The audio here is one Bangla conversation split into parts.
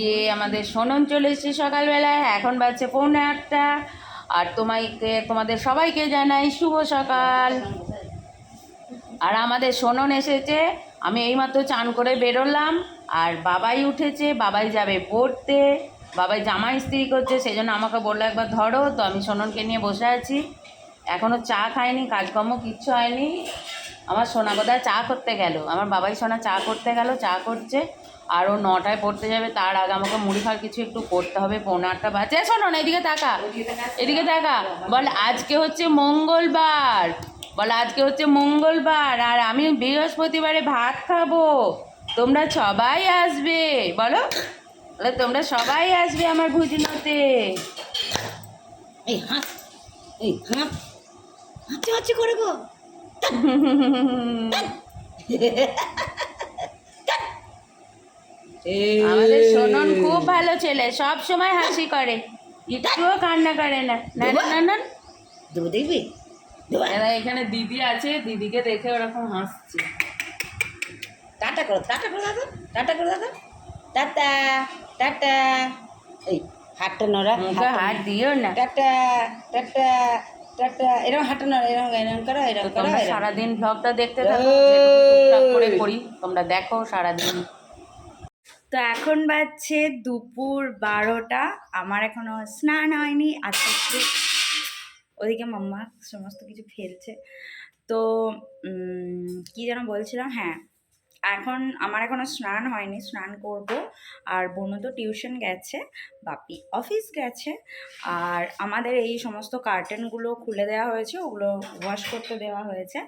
যে আমাদের সোনন চলে এসেছে সকালবেলায়, এখন বাজছে পৌনে আটটা। আর তোমাকে তোমাদের সবাইকে জানাই শুভ সকাল। আর আমাদের সোনন এসেছে, আমি এইমাত্র চান করে বেরোলাম, আর বাবাই উঠেছে, বাবাই যাবে পড়তে। বাবাই জামা ইস্ত্রি করছে সেই জন্য আমাকে বলল একবার ধরো, তো আমি সোননকে নিয়ে বসে আছি। এখনও চা খাইনি, কাজকর্ম কিচ্ছু হয়নি। আমার সোনা কোথায় চা করতে গেল? আমার বাবাই সোনা চা করতে গেল, চা করছে। আর ও নটায় পড়তে যাবে তার আগে আমাকে মুড়ি খাওয়ার কিছু একটু করতে হবে পৌনে আটটা বাজে। শোনো না এদিকে তাকা। এদিকে তাকা। বল আজকে হচ্ছে মঙ্গলবার। বল আজকে হচ্ছে মঙ্গলবার আর আমি বৃহস্পতিবারে ভাত খাব। তোমরা সবাই আসবে। বলো বলে তোমরা সবাই আসবে আমার ভুজনোতে। এই হাঁচি হাঁচি করে গো। আমাদের সোনন খুব ভালো ছেলে সব সময় হাসি করে। একটুও কান্না করে না। দেবো দেখবি? এরা এখানে দিদি আছে দিদিকে দেখে ওরকম হাসছে। টাটা করো টাটা করো দাদা। টাটা করো দাদা। Tata tata. এই হাতটা নড়া হাত দিও না। Tata tata tata. এরকম হাতটা নড়া এরকম এরকম করো এরকম করো সারাদিন ব্লগটা দেখতে থাকো করে করি তোমরা দেখো সারাদিন। তো এখন বাজছে দুপুর বারোটা। আমার এখনও স্নান হয়নি, আজকে ওদিকে মাম্মা সমস্ত কিছু ফেলছে। তো কি যেন বলছিলাম? হ্যাঁ এখন আমার এখনও স্নান হয়নি, স্নান করব। আর বোনও তো টিউশন গেছে, বাপি অফিস গেছে। আর আমাদের এই সমস্ত কার্টেনগুলো খুলে দেওয়া হয়েছে, ওগুলো ওয়াশ করতে দেওয়া হয়েছে।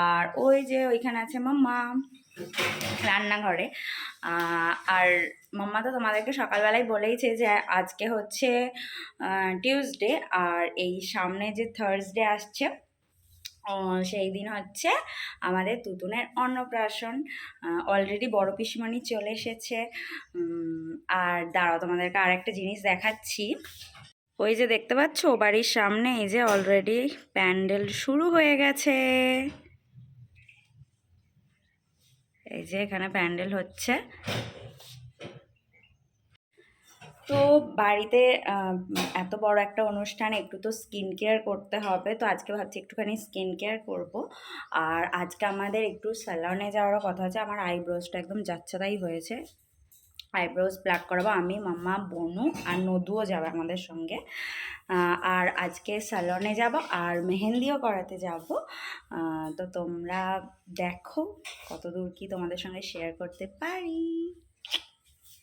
আর ওই যে ওইখানে আছে মাম্মা। রান্নাঘরে। আর মাম্মা তো তোমাদেরকে সকালবেলায় বলেইছে যে আজকে হচ্ছে টিউসডে, আর এই সামনে যে থার্সডে আসছে সেই দিন হচ্ছে আমাদের তুতুনের অন্নপ্রাশন। অলরেডি বড় পিসিমণি চলে এসেছে। আর দাঁড়াও, তোমাদেরকে আর একটা জিনিস দেখাচ্ছি। ওই যে দেখতে পাচ্ছ, বাড়ির সামনে এই যে অলরেডি প্যান্ডেল শুরু হয়ে গেছে। এই যে এখানে প্যান্ডেল হচ্ছে। তো বাড়িতে এত বড় একটা অনুষ্ঠান একটু তো স্কিন কেয়ার করতে হবে, তো আজকে ভাবছি একটুখানি স্কিন কেয়ার করব। আর আজকে আমাদের একটু স্যালনে যাওয়ার কথা আছে আমার আইব্রোজটা একদম যাচ্ছাদাই হয়েছে। আইব্রোজ প্লাক করাবো। আমি মাম্মা বনু আর নদুও যাবে আমাদের সঙ্গে। আর আজকে স্যালনে যাব আর মেহেন্দিও করাতে যাব। তো তোমরা দেখো কতদূর কি তোমাদের সঙ্গে শেয়ার করতে পারি।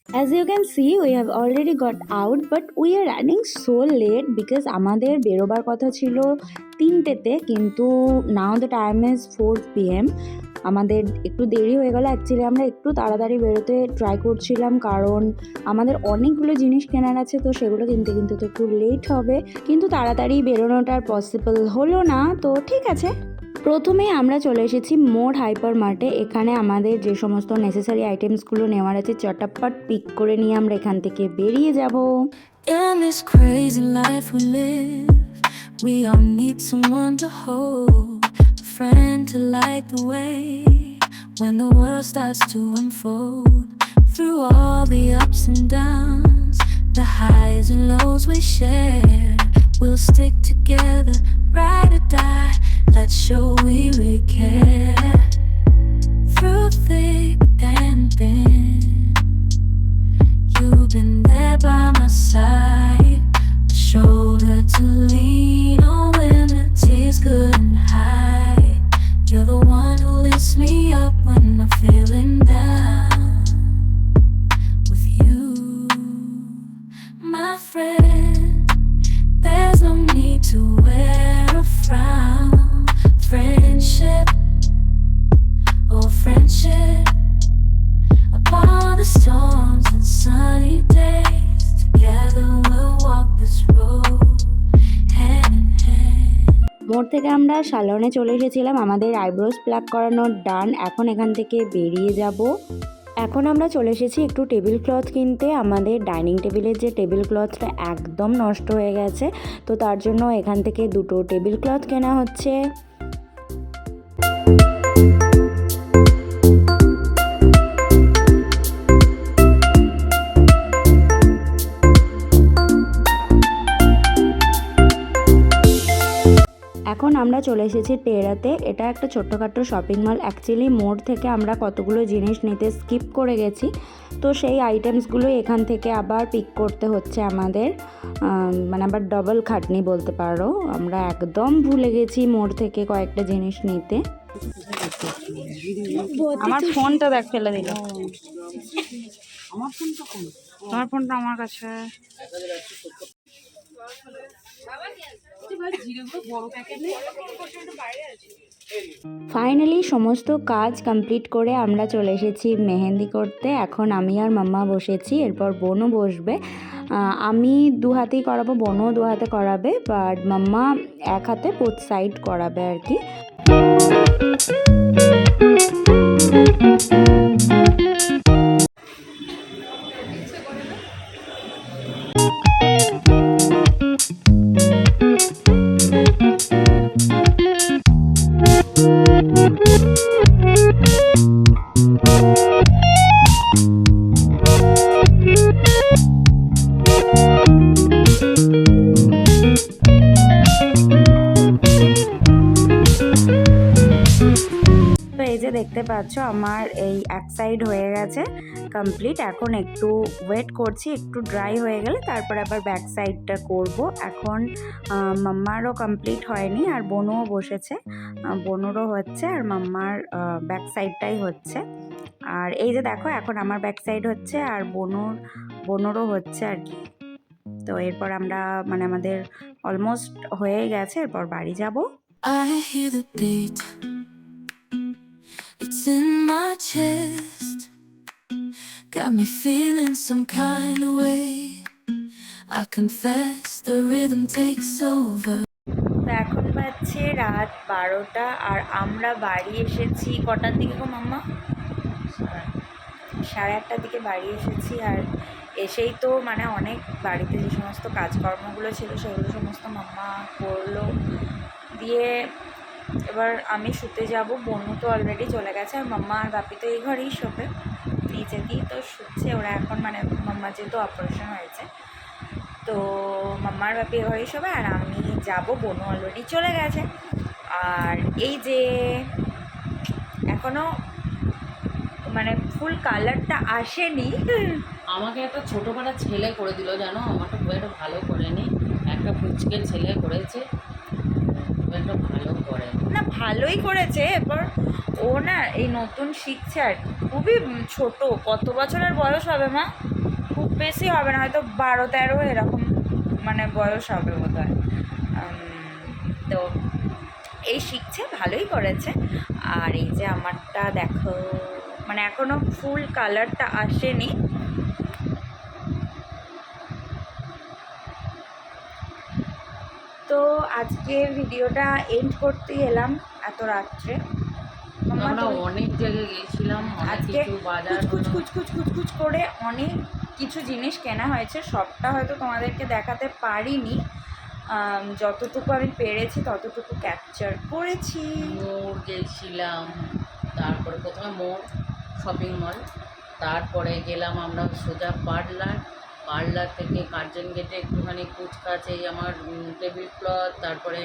As you can see, we have already got out, but we are running so late because আমাদের বেরোবার কথা ছিল তিনটেতে কিন্তু now the time is four P M আমাদের একটু দেরি হয়ে গেল। অ্যাকচুয়ালি আমরা একটু তাড়াতাড়ি বেরোতে ট্রাই করছিলাম কারণ আমাদের অনেকগুলো জিনিস কেনার আছে তো সেগুলো কিনতে কিন্তু তো একটু লেট হবে। কিন্তু তাড়াতাড়ি বেরোনোটার পসিবল হলো না। তো ঠিক আছে। প্রথমেই আমরা চলে এসেছি মোর হাইপার মার্টে এখানে আমাদের যে সমস্ত নেসেসারি আইটেমসগুলো নেওয়ার আছে চটাপট পিক করে নিয়ে আমরা এখান থেকে বেরিয়ে যাব। We all need someone to hold, friend to light the way when the world starts to unfold. Through all the ups and downs, the highs and lows we share, we'll stick together, ride or die. Let's show we really care. Through thick and thin. You've been there by my side, a shoulder to lean me up when I'm feeling আমরা সালনে চলে এসেছিলাম আমাদের আইব্রোস প্লাক করানোর ডান এখন এখান থেকে বেরিয়ে যাব। এখন আমরা চলে এসেছি একটু টেবিল ক্লথ কিনতে। আমাদের ডাইনিং টেবিলের যে টেবিল ক্লথটা একদম নষ্ট হয়ে গেছে। তো তার জন্য এখান থেকে দুটো টেবিল ক্লথ কেনা হচ্ছে। চলে এসেছি টেরাতে এটা একটা ছোট্টখাটো শপিং মল অ্যাকচুয়ালি মোড় থেকে আমরা কতগুলো জিনিস নিতে স্কিপ করে গেছি। তো সেই আইটেমসগুলো এখান থেকে আবার পিক করতে হচ্ছে আমাদের। মানে আবার ডবল খাটনি বলতে পারো। আমরা একদম ভুলে গেছি মোড় থেকে কয়েকটা জিনিস নিতে। আমার ফোনটা দেখ ফেলে দিল। তোমার ফোনটা আমার কাছে। ফাইনালি সমস্ত কাজ কমপ্লিট করে আমরা চলে এসেছি মেহেন্দি করতে। এখন আমি আর মাম্মা বসেছি, এরপর বোনও বসবে। আমি দু হাতেই করাবো বোনও দু হাতে করাবে বাট মাম্মা এক হাতে বোথ সাইড করাবে আর কি। দেখতে পাচ্ছ আমার এই এক সাইড হয়ে গেছে। কমপ্লিট। এখন একটু ওয়েট করছি, একটু ড্রাই হয়ে গেলে তারপর আবার ব্যাক সাইডটা করব। এখন মাম্মারও কমপ্লিট হয়নি আর বোনও বসেছে। বোনেরও হচ্ছে আর মাম্মার ব্যাক সাইডটাই হচ্ছে। আর এই যে দেখো, এখন আমার ব্যাক সাইড হচ্ছে আর বোনুর, বোনেরও হচ্ছে আর কি। তো এরপর আমরা মানে আমাদের অলমোস্ট হয়ে গেছে, এরপর বাড়ি যাব। I hear the beat. It's in my chest. Got me feeling some kind of way. I confess the rhythm takes over. এখন বাজছে রাত বারোটা আর আমরা বাড়ি এসেছি কটার দিকে গো মাম্মা সাড়ে আটটার দিকে বাড়ি এসেছি আর এসেই তো মানে অনেক বাড়িতে যে সমস্ত কাজকর্মগুলো ছিল সেগুলো সমস্ত মাম্মা করল দিয়ে এবার আমি শুতে যাব, বনু তো অলরেডি চলে গেছে আর মাম্মা আর বাপি তো এই ঘরেই শোবে নিচেতেই তো শুচ্ছে ওরা এখন মানে মাম্মা যেহেতু অপারেশন হয়েছে। তো মাম্মার বাপি ঘরেই শোবে আর আমি যাব বনু অলরেডি চলে গেছে। আর এই যে এখনও মানে ফুল কালারটা আসেনি। আমাকে একটা ছোটো পাড়া ছেলে করে দিল জানো? আমাকে খুব একটা ভালো করেনি। একটা ফুচকের ছেলে করেছে খুব একটা ভালো করে না ভালোই করেছে এরপর ও না এই নতুন শিখছে আর কি। খুবই ছোট, কত বছরের বয়স হবে মা? খুব বেশি হবে না, হয়তো বারো তেরো এরকম মানে বয়স হবে বোধ হয় তো এই শিখছে, ভালোই করেছে। আর এই যে আমারটা দেখো মানে এখনও ফুল কালারটা আসেনি। তো আজকে ভিডিওটা এন্ড করতে এলাম, এত রাত্রে। আমরা অনেক জায়গায় গিয়েছিলাম অনেক আজকে কিছু বাজার কুচ কুচ কুচ কুচ কুচ করে অনেক কিছু জিনিস কেনা হয়েছে সবটা হয়তো তোমাদেরকে দেখাতে পারিনি। যতটুকু আমি পেরেছি ততটুকু ক্যাপচার করেছি। মোড় গেছিলাম তারপরে প্রথমে মোড় শপিং মল তারপরে গেলাম আমরা সোজা পার্লার। পার্লার থেকে কার্জন গেটে একটুখানি কুচকাচ এই আমার টেবিল ক্লথ তারপরে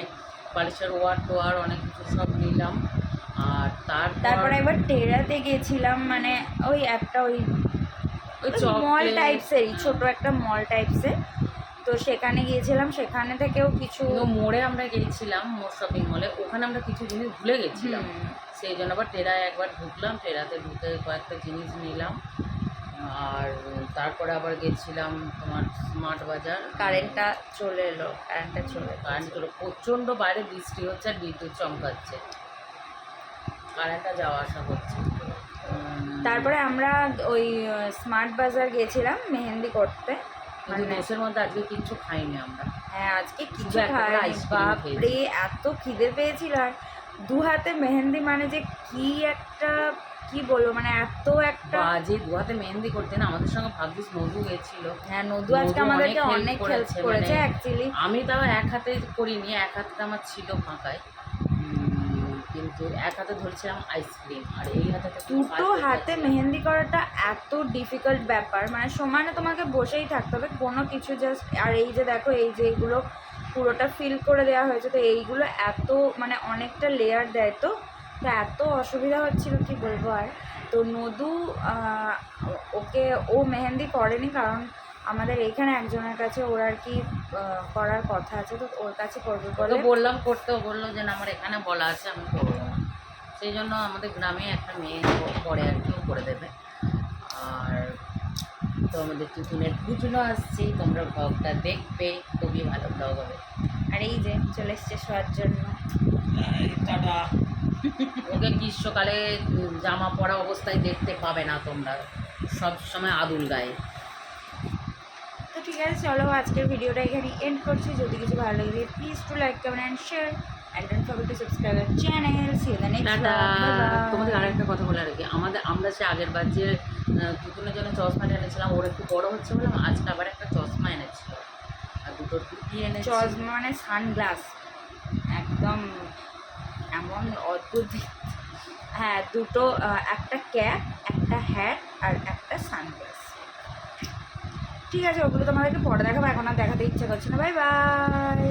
বালিশের ওয়ার টোয়ার অনেক কিছু সব নিলাম। তারপর তারপরে একবার টেরাতে গেছিলাম মানে ওই একটা ওই ওই মল টাইপসেরই ছোট একটা মল টাইপসের তো সেখানে গিয়েছিলাম সেখানে থেকেও কিছু মোড়ে আমরা গেছিলাম মোড় শপিং মলে ওখানে আমরা কিছু জিনিস ভুলে গেছিলাম। সেই জন্য আবার টেরায় একবার ঢুকলাম টেরাতে ঢুকে কয়েকটা জিনিস নিলাম। আর তারপরে আবার গেছিলাম তোমার স্মার্ট বাজার কারেন্টটা চলে এলো কারেন্টটা চলে। কারেন্ট চলো প্রচণ্ড বাইরে বৃষ্টি হচ্ছে আর বিদ্যুৎ চমকাচ্ছে। কারেন্টটা যাওয়া আসা করছে। তারপরে আমরা ওই স্মার্ট বাজার গেছিলাম মেহেন্দি করতে। মানে- দেশের মধ্যে আজকে কিচ্ছু খাইনি আমরা। হ্যাঁ আজকে কিছু শুধু খাই বাপরে এত খিদে পেয়েছিল। আর দু হাতে মেহেন্দি মানে যে কি একটা কি বলব মানে এত একটা বাজে দুহাতে মেহেন্দি করতে না আমাদের সঙ্গে ভাগ্যিস নদু গেছিল। হ্যাঁ নদু আজকে আমাদেরকে অনেক হেল্প করেছে, করেছে মানে- অ্যাকচুয়ালি আমি তাও এক হাতে করিনি এক হাতটা আমার ছিল ফাঁকায়। কিন্তু এক হাতে ধরেছিলাম আইসক্রিম আর এই হাতে দুটো হাতে মেহেন্দি করাটা এত ডিফিকাল্ট ব্যাপার মানে সমানে তোমাকে বসেই থাকতে হবে কোনো কিছু জাস্ট আর এই যে দেখো এই যে এগুলো পুরোটা ফিল করে দেওয়া হয়েছে তো এইগুলো এত মানে অনেকটা লেয়ার দেয় তো তো এত অসুবিধা হচ্ছিল কি বলব আর? তো নদু ওকে ও মেহেন্দি করেনি কারণ আমাদের এইখানে একজনের কাছে ওর আর কি করার কথা আছে তো ওর কাছে করবে তো বলে? বললাম করতে বলল যে না আমার এখানে বলা আছে আমি করব সেই জন্য আমাদের গ্রামে একটা মেয়ে পরে আর কি করে দেবে। আর তো আমাদের টুকুনের পুজনো আসছে তোমরা ব্লগটা দেখবে খুবই ভালো ব্লগ হবে। আর এই যে চলে এসছে শোয়ার জন্য। ওকে গ্রীষ্মকালে জামা পরা অবস্থায় দেখতে পাবে না তোমরা। সব সময় আদুল গায়ে। ঠিক আছে চলো আজকের ভিডিওটা এখানে এন্ড করছি। যদি কিছু ভালো লাগে please to like comment and share and don't forget to subscribe our channel see the next তোমাদের আরেকটা কথা বলে রাখি আমাদের আমরা সে আগের বার যে টুকুনের জন্য চশমাটা এনেছিলাম ওর একটু বড় হচ্ছে বলে আজকে আবার একটা চশমা এনেছিল। আর দুটো টুপি এনেছি। চশমা মানে সানগ্লাস। একদম এমন অদ্ভুত হ্যাঁ দুটো একটা ক্যাপ একটা হ্যাট আর একটা সানগ্লাস। ঠিক আছে ওগুলো তোমাদেরকে পরে দেখাবো এখন আর দেখাতে ইচ্ছা করছে না। Bye bye